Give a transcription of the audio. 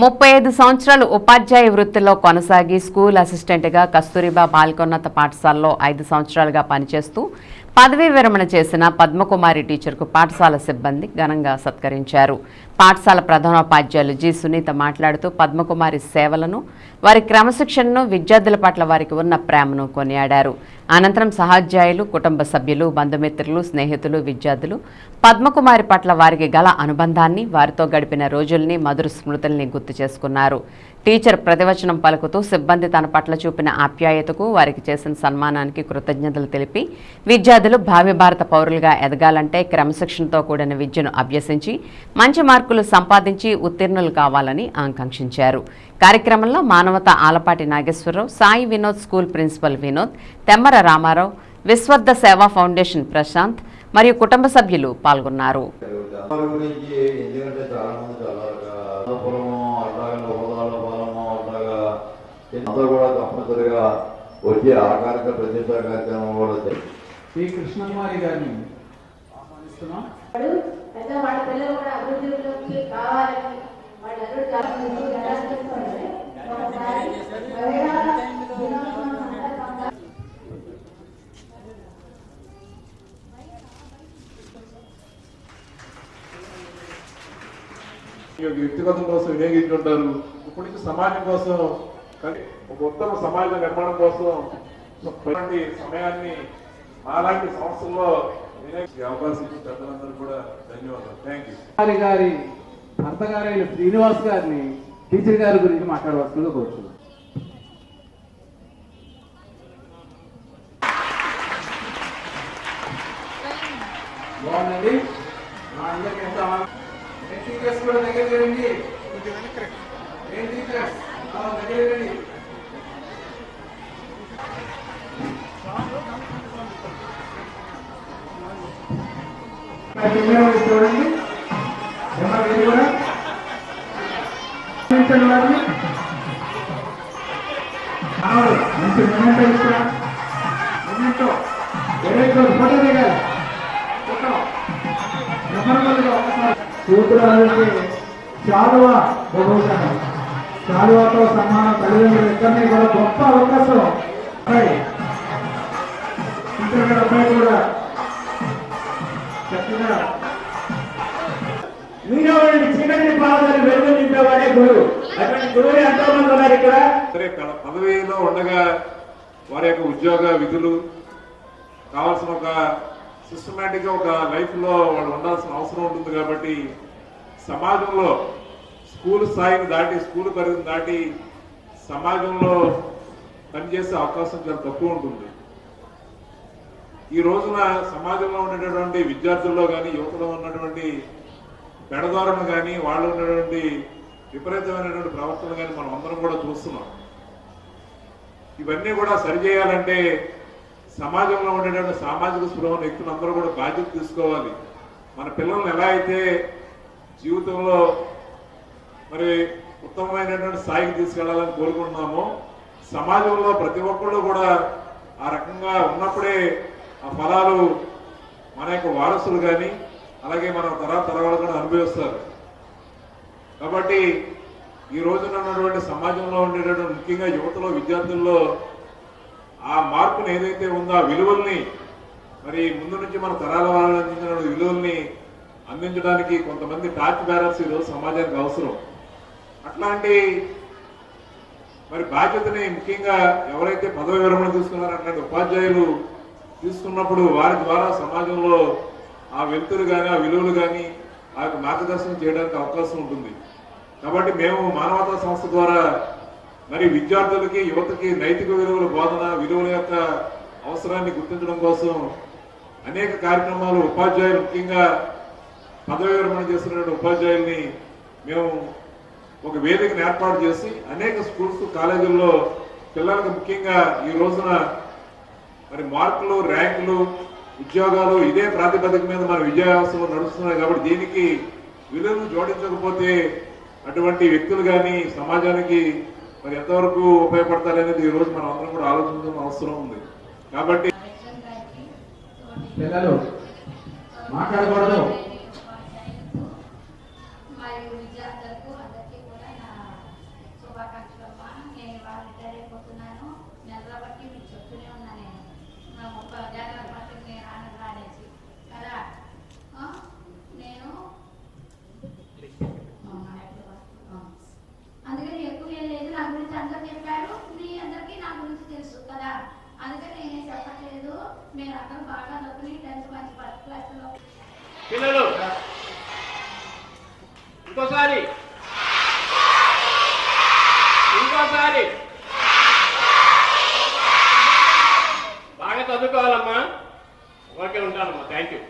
ముప్పై ఐదు సంవత్సరాలు ఉపాధ్యాయ వృత్తిలో కొనసాగి స్కూల్ అసిస్టెంట్గా కస్తూరిబా బాలికోన్నత పాఠశాలలో ఐదు సంవత్సరాలుగా పనిచేస్తూ పదవీ విరమణ చేసిన పద్మకుమారి టీచర్కు పాఠశాల సిబ్బంది ఘనంగా సత్కరించారు. పాఠశాల ప్రధానోపాధ్యాయులు జి సునీత మాట్లాడుతూ పద్మకుమారి సేవలను వారి క్రమశిక్షణను విద్యార్థుల పట్ల వారికి ఉన్న ప్రేమను కొనియాడారు. అనంతరం సహాధ్యాయులు కుటుంబ సభ్యులు బంధుమిత్రులు స్నేహితులు విద్యార్థులు పద్మకుమారి పట్ల వారికి గల అనుబంధాన్ని వారితో గడిపిన రోజుల్ని మధుర స్మృతుల్ని గుర్తు చేసుకున్నారు. టీచర్ ప్రతివచనం పలుకుతూ సిబ్బంది తన పట్ల చూపిన ఆప్యాయతకు వారికి చేసిన సన్మానానికి కృతజ్ఞతలు తెలిపి విద్యార్థులు భావి భారత పౌరులుగా ఎదగాలంటే క్రమశిక్షణతో కూడిన విద్యను అభ్యసించి మంచి మార్కులు సంపాదించి ఉత్తీర్ణులు కావాలని ఆకాంక్షించారు. కార్యక్రమంలో మానవ మానవత ఆలపాటి నాగేశ్వరరావు సాయి వినోద్ స్కూల్ ప్రిన్సిపల్ వినోద్ తెమ్మర రామారావు విశ్వద్ధ సేవా ఫౌండేషన్ ప్రశాంత్ మరియు కుటుంబ సభ్యులు పాల్గొన్నారు. శ్రీ కృష్ణకుమారి గారిని వాళ్ళ పిల్లలు కూడా అభివృద్ధిలోకి కావాలని వాళ్ళ ఈ యొక్క వ్యక్తిగతం కోసం వినియోగించుంటారు ఇప్పటి నుంచి సమాజం కోసం కానీ ఒక ఉత్తమ సమాజ నిర్మాణం కోసం సమయాన్ని అలాంటి సంస్థల్లో అవకాశం ఇచ్చిన పెద్దలందరూ కూడా ధన్యవాదాలు. థ్యాంక్ యూ గారి భర్త గారైన శ్రీనివాస్ గారిని టీచర్ గారి గురించి మాట్లాడవలసిందిగా కోరుతున్నాం బాగుందండి. మా అందరికి ఎంత కూడా దగ్గర చేయండి. ఏం దగ్గర రండి చూడండి కూడా వారిని. మంచి మొమెంటో ఇస్తా మొమెంటో వెరీ ఫోటో దిగాలి. ఫోటో. నెమ్మదిగా ఒకసారి సూత్రాలకి చాలువ బహుశనం చాలువతో సమాన తల్లిదండ్రులు ఇద్దరిని కూడా గొప్ప అవకాశం. ఇక్కడ అబ్బాయి కూడా చక్కగా మీలో పాదాలు వెలుగు నింపేవాడే గురువు అటువంటి ఎంతో మంది ఉన్నారు ఇక్కడ పదవిలో ఉండగా వారి యొక్క ఉద్యోగ విధులు కావాల్సిన ఒక సిస్టమేటిక్గా ఒక లైఫ్లో వాళ్ళు ఉండాల్సిన అవసరం ఉంటుంది కాబట్టి సమాజంలో స్కూల్ స్థాయిని దాటి స్కూల్ పరిధిని దాటి సమాజంలో పనిచేసే అవకాశం చాలా తక్కువ ఉంటుంది. ఈ రోజున సమాజంలో ఉండేటటువంటి విద్యార్థుల్లో కానీ యువతలో ఉన్నటువంటి పెడదారులు కానీ వాళ్ళు ఉన్నటువంటి విపరీతమైనటువంటి ప్రవర్తన కానీ మనం అందరం కూడా చూస్తున్నాం. ఇవన్నీ కూడా సరిచేయాలంటే సమాజంలో ఉండేటువంటి సామాజిక స్పృహ వ్యక్తులు అందరూ కూడా బాధ్యత తీసుకోవాలి. మన పిల్లల్ని ఎలా అయితే జీవితంలో మరి ఉత్తమమైనటువంటి స్థాయికి తీసుకెళ్ళాలని కోరుకుంటున్నామో సమాజంలో ప్రతి ఒక్కళ్ళు కూడా ఆ రకంగా ఉన్నప్పుడే ఆ ఫలాలు మన యొక్క వారసులు కానీ అలాగే మన తర తరవాళ్ళు కూడా అనుభవిస్తారు. కాబట్టి ఈ రోజున ఉన్నటువంటి సమాజంలో ఉండేటటువంటి ముఖ్యంగా యువతలో విద్యార్థుల్లో ఆ మార్పుని ఏదైతే ఉందో ఆ విలువల్ని మరి ముందు నుంచి మన తరాల వాళ్ళని అందించిన విలువల్ని అందించడానికి కొంతమంది టార్చ్ బ్యారర్స్ ఈరోజు సమాజానికి అవసరం. అట్లాంటి మరి బాధ్యతని ముఖ్యంగా ఎవరైతే పదవి విరమణ తీసుకున్నారో అట్లాంటి ఉపాధ్యాయులు తీసుకున్నప్పుడు వారి ద్వారా సమాజంలో ఆ వెలుతురు కానీ ఆ విలువలు కానీ ఆ యొక్క మార్గదర్శనం చేయడానికి అవకాశం ఉంటుంది. కాబట్టి మేము మానవతా సంస్థ ద్వారా మరి విద్యార్థులకి యువతకి నైతిక విలువల బోధన విలువల యొక్క అవసరాన్ని గుర్తించడం కోసం అనేక కార్యక్రమాలు ఉపాధ్యాయులు ముఖ్యంగా పదవి విరమణ చేస్తున్నటువంటి ఉపాధ్యాయుల్ని మేము ఒక వేదికను ఏర్పాటు చేసి అనేక స్కూల్స్ కాలేజీల్లో పిల్లలకు ముఖ్యంగా ఈ రోజున మరి మార్కులు ర్యాంకులు ఉద్యోగాలు ఇదే ప్రాతిపదిక మీద మన విద్యా నడుస్తున్నాయి కాబట్టి దీనికి విలువలు జోడించకపోతే అటువంటి వ్యక్తులు కానీ సమాజానికి మరి ఎంతవరకు ఉపయోగపడతారనేది ఈ రోజు మనం అందరం కూడా ఆలోచించాల్సిన అవసరం ఉంది. కాబట్టి పిల్లలు మాట్లాడకూడదు. నేను బట్టి చెప్తూనే నేను. ముప్పై మీరు అందరూ బాగా చదువుకుని టెన్త్ మంచి ఫస్ట్ క్లాస్లో పిల్లలు. ఇంకోసారి. ఇంకోసారి. బాగా చదువుకోవాలమ్మా. ఓకే ఉంటానమ్మా. Thank you